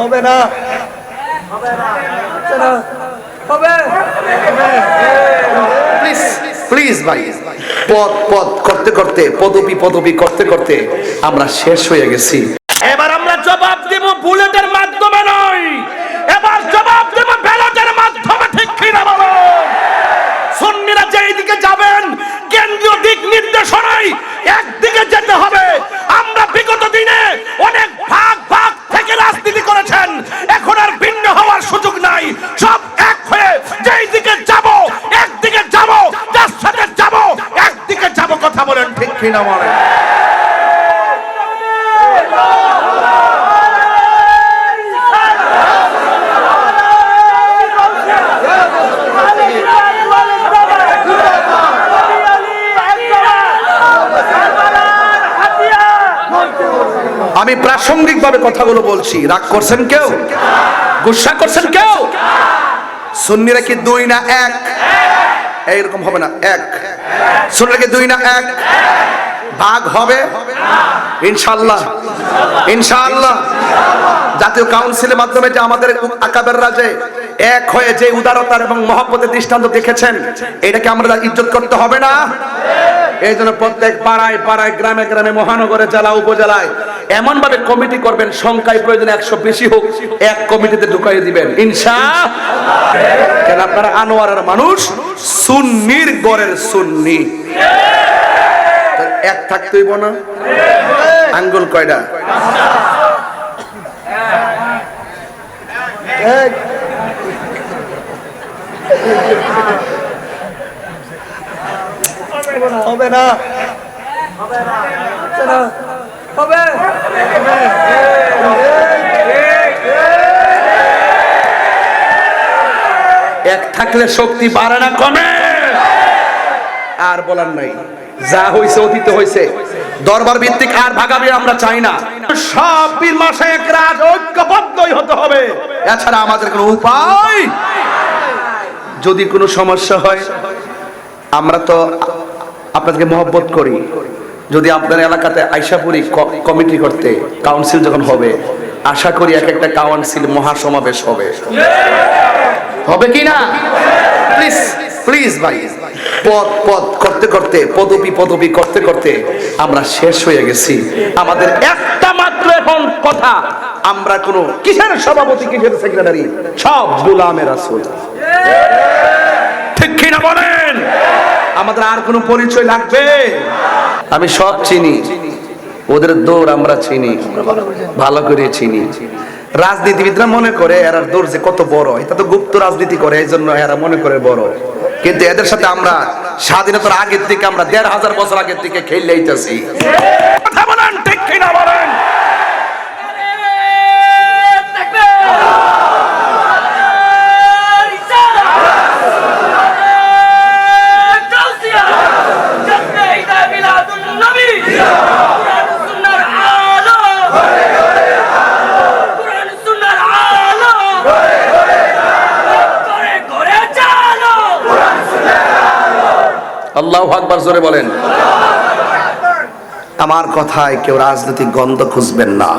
হবে না please please ভাই, পদ পদ, করতে করতে, পদবি পদবি, করতে করতে আমরা শেষ হয়ে গেছি। এবার কিনা বলেন। আমি প্রাসঙ্গিক ভাবে কথাগুলো বলছি। রাগ করছেন কেউ? গুসা করছেন কেউ? সুন্নিরা কি দুই না এক? এইরকম হবে না, এক। সুন্নিরা কি দুই না এক? ভাগ হবে? ইনশাল্লাহ ইনশাআল্লাহ। জাতীয় কাউন্সিলের মাধ্যমে যে আমাদের আকাবের রাজে এক হয়ে যে উদারতার এবং মহব্বতের দৃষ্টান্ত দেখেছেন, এটাকে আমরা ইজ্জত করতে হবে না? এই জন্য প্রত্যেক পাড়ায় পাড়ায়, গ্রামে গ্রামে, মহানগরে, জেলা, উপজেলায় এমন ভাবে কমিটি করবেন, সংখ্যায় প্রয়োজন একশো বেশি হোক, এক কমিটিতে ঢুকাই দিবেন। ইনশা কেন আপনারা আনোয়ারের মানুষ? সুন্নির গড়ের সুন্নি। এক থাকতেইব না? আঙ্গুল কয়টা হবে না। হবে। এক থাকলে শক্তি বাড়ে না কমে। আর বলার নাই। যা হইছে অতীত হইছে। দরবার ভিত্তিক আর ভাগাবি আমরা চাই না। সব পীর মাসে এক রাজ ঐক্যবদ্ধই হতে হবে। এছাড়া আমাদের কোনো উপায়? যদি কোনো সমস্যা হয় আমরা তো আপনাদেরকে মহব্বত করি। যদি আপনার এলাকাতে আইসাপুরি কমিটি করতে কাউন্সিল যখন হবে আশা করি এক একটা কাউন্সিল মহাসমাবেশ হবে। হবে কি না? প্লিজ প্লিজ ভাই। পদ পদ, করতে করতে, পদবি পদবি, করতে করতে আমরা শেষ হয়ে গেছি। আমাদের একটা মাত্র এখন কথা। আমরা কোনো কিসের সভাপতি, কিসের সেক্রেটারি সব গুলামের আসল ঠিক কিনা বলেন? আমাদের আর কোনো পরিচয় লাগবে? আমি সব চিনি। ওদের দৌড় আমরা চিনি। ভালো করে চিনি। রাজনীতিবিদরা মনে করে এরা দূর যে কত বড়। এটা তো গুপ্ত রাজনীতি করে এই জন্য এরা মনে করে বড়। কিন্তু এদের সাথে আমরা স্বাধীনতার আগের থেকে আমরা দেড় হাজার বছর আগের থেকে খেললে আইতাছি কথা বলেন ঠিক কিনা বলেন আল্লাহ আকবার জোরে বলেন। আমার কথায় কেউ রাজনৈতিক গন্ধ খুঁজবেন না।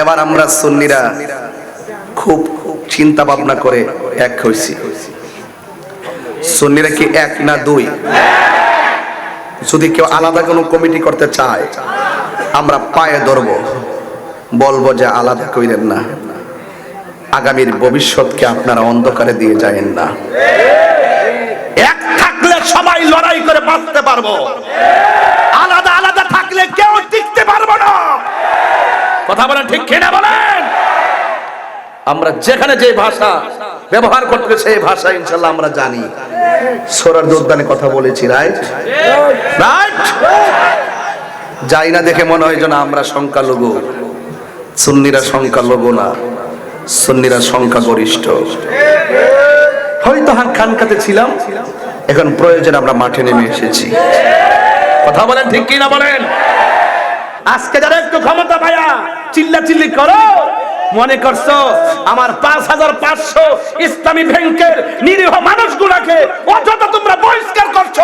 এবার আমরা সুন্নিরা খুব চিন্তা ভাবনা করে এক হয়েছি। সুন্নিরা কি এক না দুই? যদি কেউ আলাদা কোনো কমিটি করতে চায়, আমরা পায়ে ধরব। বলব যে আলাদা কইলেন না। আগামীর ভবিষ্যৎকে আপনারা অন্ধকারে দিয়ে যায়েন না। এক লড়াই করে বাঁচতে পারব। আলাদা আলাদা থাকলে কেউ টিকতে পারব না। কথা বলেন ঠিক কিনা বলেন? আমরা যেখানে যে ভাষা ব্যবহার করতে সেই ভাষা ইনশাল্লাহ আমরা জানি। সোরার উদ্যানে কথা বলেছি, রাইট? রাইট? যাই না দেখে মনে হয় যেন আমরা সংখ্যালঘু। সুন্নিরা সংখ্যালঘু না, সুন্নিরা সংখ্যাগরিষ্ঠ। হয়তো হান খানকাতে ছিলাম এখন প্রয়োজন আমরা মাঠে নেমে এসেছি। কথা বলেন ঠিক কি না বলেন? আজকে যারা একটু ক্ষমতা পায়া চিল্লা চিল্লি করো। মনে করছ আমার পাঁচ হাজার পাঁচশো ইসলামী ব্যাংকের নিরীহ মানুষগুলাকে অযথা তোমরা বহিষ্কার করছ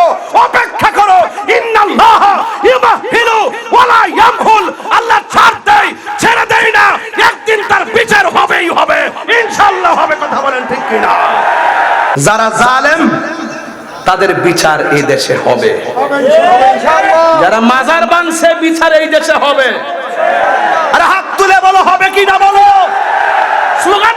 অপেক্ষা করো। ইন্নাল্লাহ ইউমাহিলু ওয়ালা ইয়ামহুল। আল্লাহ ছাড় দেয় ছেড়ে দেয় না। একদিন তার বিচার হবেই হবে। ইনশাআল্লাহ হবে কথা বলেন ঠিক কি না যারা জালেম তাদের বিচার এই দেশে হবে। যারা মাজার বানছে, বিচার এই দেশে হবে। আরে হাত তুলে বলো, হবে কি না বলো? স্লোগান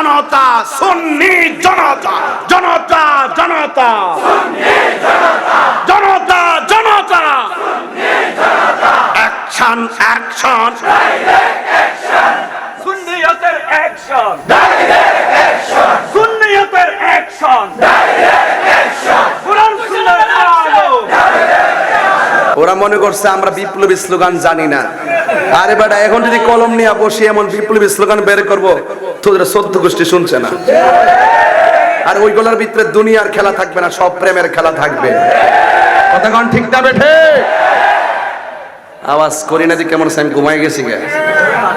জনতা সুন্নি জনতা জনতা জনতা। জনতা জনতা। অ্যাকশন অ্যাকশন সুন্নিয়তের অ্যাকশন সুন্নিয়তের অ্যাকশন কোরআন সুন্নাহর আলো। ওরা মনে করছে আমরা বিপ্লবী স্লোগান জানি না। আরে বেটা, এখন যদি কলম নিয়ে বসে, এমন বিপ্লবী স্লোগান বের করব, তোদের সদ্য গোষ্ঠী শুনছে না। আর ওইগুলোর ভিতরে দুনিয়ার খেলা থাকবে না, সব প্রেমের খেলা থাকবে। কতক্ষণ ঠিক না বেঠে? আওয়াজ করি না যে কেমন আমি ঘুমাই গেছি গে।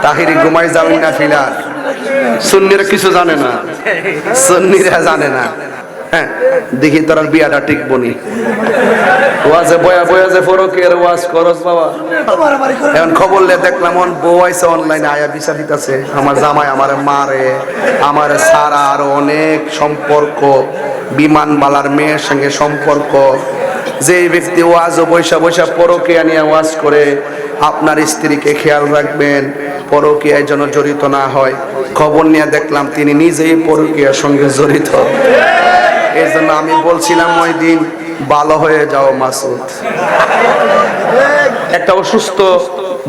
তাহিরি ঘুমাই যাবেন না ফিলা সুন্নিরা কিছু জানে না। সুন্নিরা জানে না। দেখি তোর বিয়াটা ঠিক বনি ওয়াজে বয়া বয়া যে ফরকের ওয়াজ করস বাবা। এখন খবর লে দেখলাম অন বউ আইছে অনলাইনে আয়া বিচা দিতেছে। আমার জামাই আমার মারে, আমার সারা আরও অনেক সম্পর্ক বিমানবালার মেয়ের সঙ্গে সম্পর্ক। যে ব্যক্তি ওয়াজ ও বৈশা বৈশা পরকে নিয়ে ওয়াজ করে, আপনার স্ত্রীকে খেয়াল রাখবেন, পরকীয়ায় যেন জড়িত না হয়। খবর নিয়ে দেখলাম তিনি নিজেই পরকীয়ার সঙ্গে জড়িত। এই জন্য আমি বলছিলাম ওই দিন ভালো হয়ে যাও মাসুদ। একটা অসুস্থ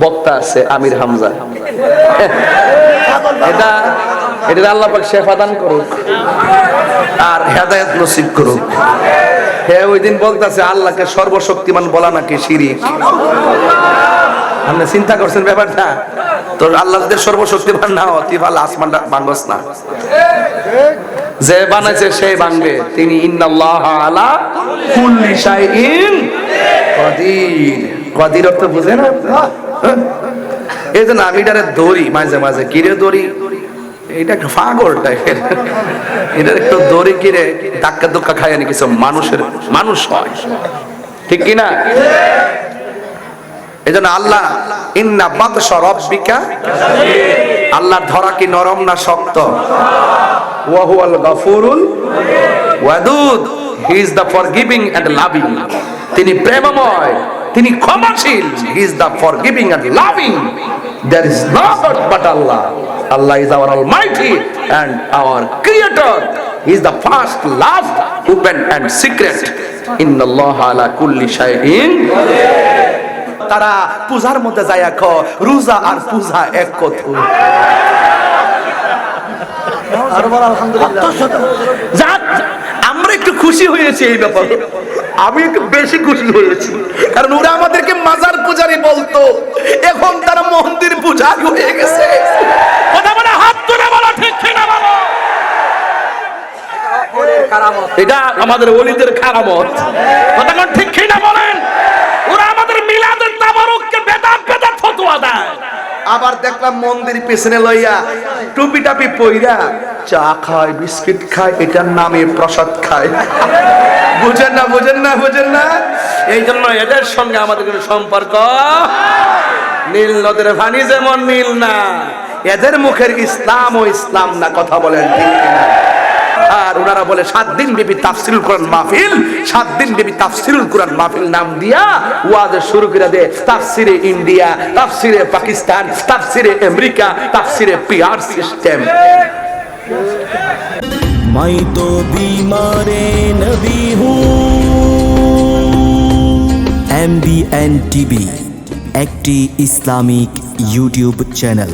বক্তা আছে আমির হামজা। এটা এটা আল্লাহ পাক শেফা দান করুক আর হেদায়েত নসিব করুক। হ্যাঁ ওই দিন বলতেছে আল্লাহকে সর্বশক্তিমান বলা নাকি শিরিক? আপনি চিন্তা করছেন ব্যাপারটা? তোর আল্লাহ যদি সর্বশক্তিমান না তুই ভালো আসমানটা ভাঙস না। যে বানাইছে সে ভাঙবে তিনি ইন্নাল্লাহ আলা কুল্লি শাইইন কদির। কদির অর্থ বুঝে না হ্যাঁ? এই জন্য আমি এটারে দড়ি, মাঝে মাঝে কিরে দড়ি? এটা একটা পাগল টাইপের এটার একটু দড়ি কিরে ধাক্কা ধুক্কা খায় না কিছু মানুষের মানুষ হয়। ঠিক কি না এই জন্য আল্লাহ ইন্না বাতশ রব্বিকা আল্লাহর ধরা কি নরম না শক্ত? ওয়াহুয়াল গাফুরুল Wadud. He is the forgiving and loving তিনি প্রেমময় তিনি ক্ষমাশীল। He is the forgiving and loving there is not but Allah. Allah is our almighty and our creator he is the first love open and secret ইন্নাল্লাহ আলা কুল্লি শাইইন তারা পূজার মধ্যে যায় এক রোজা আর পূজা এক কথা। আমরা একটু খুশি হয়েছি এই ব্যাপারে। আমি একটু বেশি খুশি হয়েছি। কারণ ওরা আমাদেরকে মাজার পূজারি বলতো। এখন তারা মন্দির পূজারি হয়ে গেছে। কথা বলে হাত তুলে বলো ঠিক না বলো? এটা আমাদের ওলিদের খারামত। কথা ঠিক কি না বলেন? আবার দেখলাম মন্দির পেছনে লইয়া টুপি টাপি পইরা চা খায়, বিস্কিট খায়, এটার নামে প্রসাদ খায়। বুঝেন না বুঝেন না বুঝেন না? এই জন্য এদের সঙ্গে আমাদের সম্পর্ক নীল নদের ভানি যেমন নীল না। এদের মুখের ইসলাম ও ইসলাম না, কথা বলেন ঠিক কিনা? আর ওনারা বলে সাত দিন ব্যাপী তাফসিরুল কোরআন মাহফিল সাত দিন ব্যাপী তাফসিরুল কোরআন মাহফিল নাম দিয়া ওয়াজ শুরু করে দে তাফসিরে ইন্ডিয়া তাফসিরে পাকিস্তান তাফসিরে আমেরিকা তাফসিরে পিআর সিস্টেম मैं तो बीमार नबी हूँ M B N T B একটি ইসলামিক ইউটিউব চ্যানেল